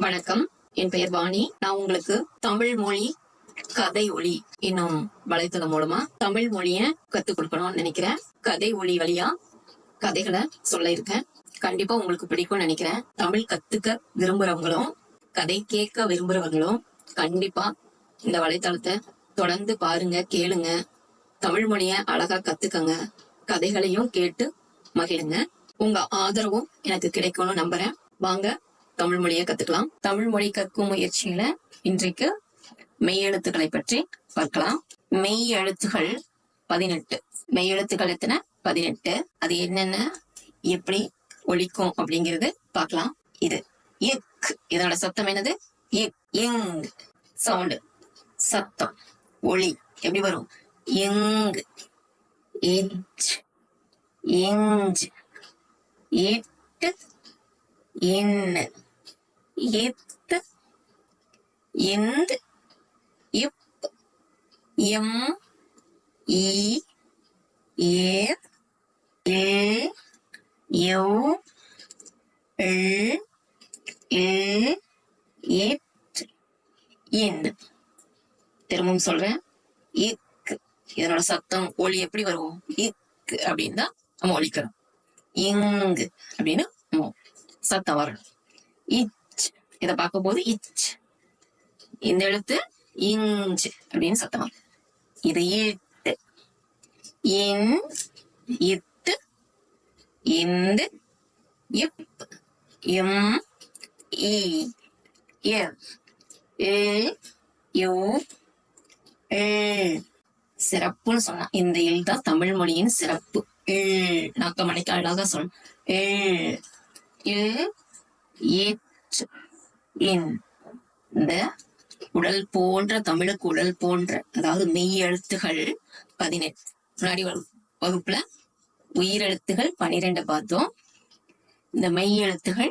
வணக்கம். என் பெயர் வாணி. நான் உங்களுக்கு தமிழ் மொழி கதை ஒளி என்னும் வலைத்தளம் மூலமா தமிழ் மொழிய கத்துக் கொடுக்கணும்னு நினைக்கிறேன். கதை ஒளி வழியா கதைகளை சொல்ல இருக்கேன். கண்டிப்பா உங்களுக்கு பிடிக்கும்னு நினைக்கிறேன். தமிழ் கத்துக்க விரும்புறவங்களும் கதை கேட்க விரும்புறவங்களும் கண்டிப்பா இந்த வலைத்தளத்தை தொடர்ந்து பாருங்க கேளுங்க. தமிழ் மொழிய அழகா கத்துக்கங்க. கதைகளையும் கேட்டு மகிழுங்க. உங்க ஆதரவும் எனக்கு கிடைக்கும்னு நம்புறேன். வாங்க தமிழ் மொழியை கத்துக்கலாம். தமிழ் மொழி கற்கும் முயற்சியில இன்றைக்கு மெய் எழுத்துக்களை பற்றி பார்க்கலாம். மெய் எழுத்துகள் பதினெட்டு. மெய் எழுத்துக்கள் எத்தனை? பதினெட்டு. அது என்னென்ன? எப்படி ஒழிக்கும் அப்படிங்கிறது பார்க்கலாம். இது இக் இதனோட சத்தம் என்னது? இங் சவுண்டு. சத்தம். ஒளி. எப்படி வரும்? எங். இச் இஞ்ச் இட்டு இன்னு இத் இந்த் இப் M E A will yo will will it in திரும்பவும் சொல்றேன். இக் இதனோட சத்தம் ஒளி எப்படி வரும்? இக் அப்படின்னு தான் நம்ம ஒழிக்கிறோம் இங்கு அப்படின்னு நம்ம சத்தம் வரணும் இத் இத பார்க்கும்போது இச் இந்த எழுத்து இஞ்ச் அப்படின்னு சத்தமா இது இட்டு இன் இத்து இந்து இப் இம் இ எஃப் சிறப்புன்னு சொன்னா இந்த இல் தான் தமிழ் மொழியின் சிறப்பு. இல் நாக்கமணிக்கு அழகா சொன்ன இல் இன் இந்த உடல் போன்ற தமிழுக்கு உடல் போன்ற அதாவது மெய் எழுத்துகள் பதினெட்டு. முன்னாடி வகு- வகுப்புல உயிரெழுத்துகள் பனிரெண்டு பார்த்தோம். இந்த மெய் எழுத்துகள்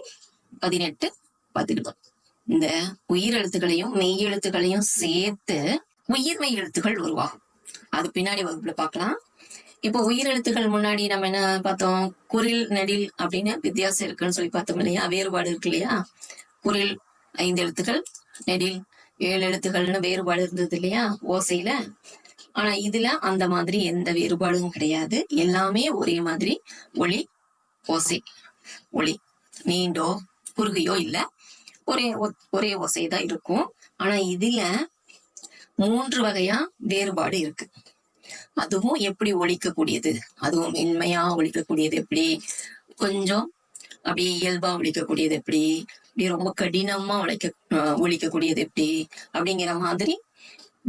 பதினெட்டு பார்த்துக்கிட்டோம் இந்த உயிரெழுத்துகளையும் மெய் எழுத்துக்களையும் சேர்த்து உயிர்மெய் எழுத்துக்கள் உருவாகும். அது பின்னாடி வகுப்புல பார்க்கலாம். இப்போ உயிரெழுத்துக்கள் முன்னாடி நம்ம என்ன பார்த்தோம்? குரில் நெடில் அப்படின்னு வித்தியாசம் இருக்குன்னு சொல்லி பார்த்தோம் இல்லையா? வேறுபாடு இருக்கு இல்லையா? குரில் ஐந்து எழுத்துகள் நெடில் ஏழு எழுத்துகள்னு வேறுபாடு இருந்தது இல்லையா? ஓசையில. ஆனா இதுல அந்த மாதிரி எந்த வேறுபாடும் கிடையாது. எல்லாமே ஒரே மாதிரி ஒளி ஓசை. ஒளி. நீண்டோ குறுகியோ இல்ல. ஒரே ஒரே ஓசை தான் இருக்கும். ஆனா இதுல மூன்று வகையா வேறுபாடு இருக்கு. அதுவும் எப்படி ஒழிக்கக்கூடியது அதுவும் மென்மையா ஒழிக்கக்கூடியது எப்படி? கொஞ்சம் அப்படியே இயல்பா ஒழிக்கக்கூடியது எப்படி? அப்படியே ரொம்ப கடினமா உழைக்க ஒழிக்கக்கூடியது எப்படி? அப்படிங்கிற மாதிரி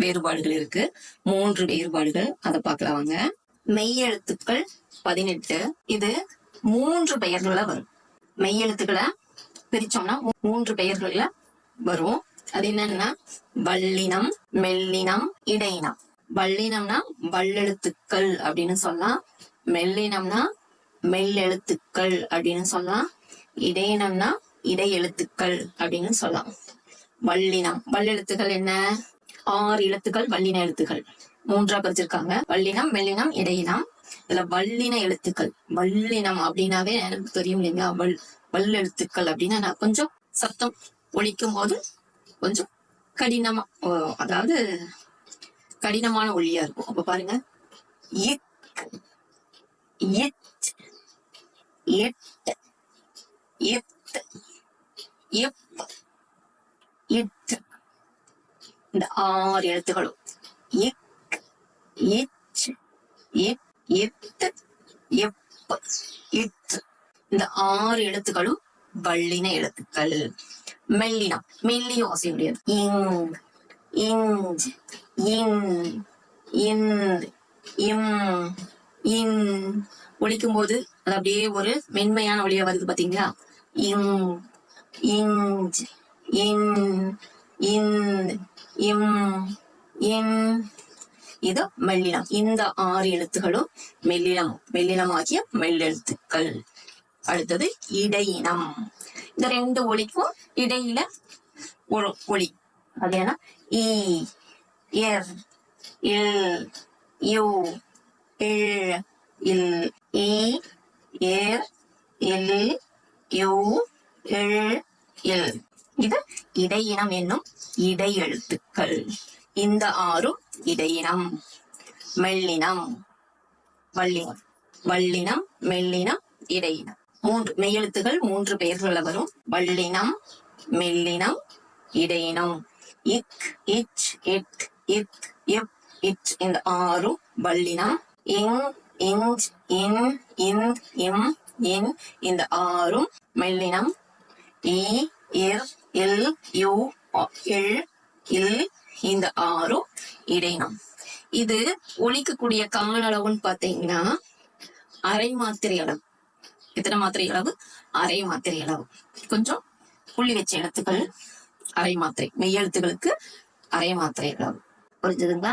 வேறுபாடுகள் இருக்கு. மூன்று வேறுபாடுகள் அதை பார்க்கலாம் வாங்க மெய்யெழுத்துக்கள் பதினெட்டு. இது மூன்று பெயர்கள்ல வரும். மெய்யெழுத்துக்களை பிரிச்சோம்னா மூன்று பெயர்கள்ல வரும். அது என்னன்னா வல்லினம் மெல்லினம் இடையினம். வல்லினம்னா வல்லெழுத்துக்கள் அப்படின்னு சொல்லலாம். மெல்லினம்னா மெல்லெழுத்துக்கள் அப்படின்னு சொல்லலாம். இடையினம்னா இடையெழுத்துக்கள் அப்படின்னு சொல்லலாம். வல்லினம் வல்லெழுத்துக்கள் என்ன? ஆறு எழுத்துக்கள் வல்லின எழுத்துக்கள். மூன்றா பிரிச்சிருக்காங்க. வல்லினம் மெல்லினம் இடையினம். இதுல வல்லின எழுத்துக்கள். வல்லினம் அப்படின்னாவே எனக்கு தெரியும் இல்லைங்களா? வல் வல்லெழுத்துக்கள் அப்படின்னா நான் கொஞ்சம் சத்தம் ஒழிக்கும் போது கொஞ்சம் கடினமா ஓ, அதாவது கடினமான ஒளியா இருக்கும். அப்ப பாருங்க. எட் எட் எத் எப் இட் இந்த ஆறு எழுத்துகளும் இக் இச் இட் எப் இந்த ஆறு எழுத்துக்களும் வள்ளின எழுத்துக்கள். மெல்லினம் மெல்லிய ஓசையுடையது இங் இஞ்ச் இன் இந்த் இம் இன். ஒழிக்கும் போது அது அப்படியே ஒரு மென்மையான ஒளியா வருது பாத்தீங்களா? இங் இஞ்ச் இன் இந்த் இம் இன். இது மெல்லினம் இந்த ஆறு எழுத்துகளும் மெல்லினம் மெல்லினமாகிய மெல்லெழுத்துக்கள். அடுத்தது இடையினம். இந்த ரெண்டு ஒலிக்கும் இடையில ஒரு ஒளி அது என்ன இ எர் இல் you will will E air will you இல் இல் இது இடையினம் என்னும் இடை எழுத்துக்கள் இந்த ஆறும் இடையினம். மெல்லினம் வள்ளினம் வள்ளினம் மெல்லினம் இடையினம். மூன்று மெய்யெழுத்துகள் மூன்று பெயர்கள வரும். வள்ளினம் மெல்லினம் இடையினம். இக் இச் இட் இத் இப் இச் இந்த ஆறும் வள்ளினம். இங் இஞ்ச் இன் இந்த் இம் இன் இந்த ஆறும் மெல்லினம். இ இர் இல் யு இல் இல் இந்த ஆறும் இடையினம் இது ஒழிக்கக்கூடிய கால அளவுன்னு பாத்தீங்கன்னா அரை மாத்திரை அளவு. எத்தனை மாத்திரை அளவு? அரை மாத்திரை அளவு. கொஞ்சம் புள்ளி வச்ச எழுத்துக்கள் அரை மாத்திரை. மெய்யெழுத்துக்களுக்கு அரை மாத்திரை அளவு. புரிஞ்சுதுங்களா?